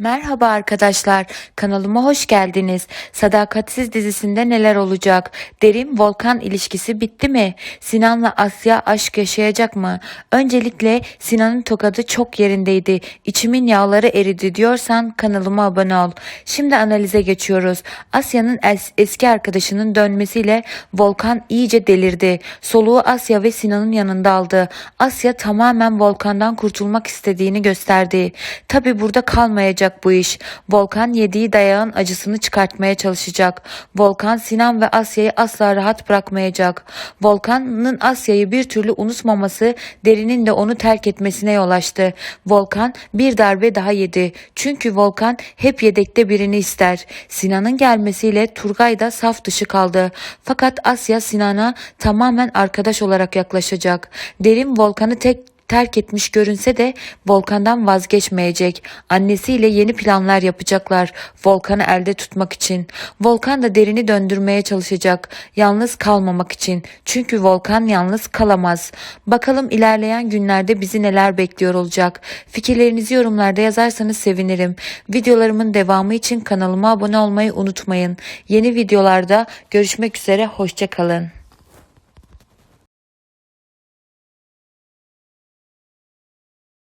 Merhaba arkadaşlar, kanalıma hoş geldiniz. Sadakatsiz dizisinde neler olacak? Derin Volkan ilişkisi bitti mi? Sinan'la Asya aşk yaşayacak mı? Öncelikle Sinan'ın tokadı çok yerindeydi. İçimin yağları eridi diyorsan kanalıma abone ol. Şimdi analize geçiyoruz. Asya'nın es- eski arkadaşının dönmesiyle Volkan iyice delirdi. Soluğu Asya ve Sinan'ın yanında aldı. Asya tamamen Volkan'dan kurtulmak istediğini gösterdi. Tabi burada kalmayacak bu iş. Volkan yediği dayağın acısını çıkartmaya çalışacak. Volkan Sinan ve Asya'yı asla rahat bırakmayacak. Volkan'ın Asya'yı bir türlü unutmaması derinin de onu terk etmesine yol açtı. Volkan bir darbe daha yedi. Çünkü Volkan hep yedekte birini ister. Sinan'ın gelmesiyle Turgay da saf dışı kaldı. Fakat Asya Sinan'a tamamen arkadaş olarak yaklaşacak. Derin Volkan'ı tek terk etmiş görünse de Volkan'dan vazgeçmeyecek. Annesiyle yeni planlar yapacaklar Volkan'ı elde tutmak için. Volkan da derini döndürmeye çalışacak. Yalnız kalmamak için. Çünkü Volkan yalnız kalamaz. Bakalım ilerleyen günlerde bizi neler bekliyor olacak. Fikirlerinizi yorumlarda yazarsanız sevinirim. Videolarımın devamı için kanalıma abone olmayı unutmayın. Yeni videolarda görüşmek üzere. Hoşçakalın.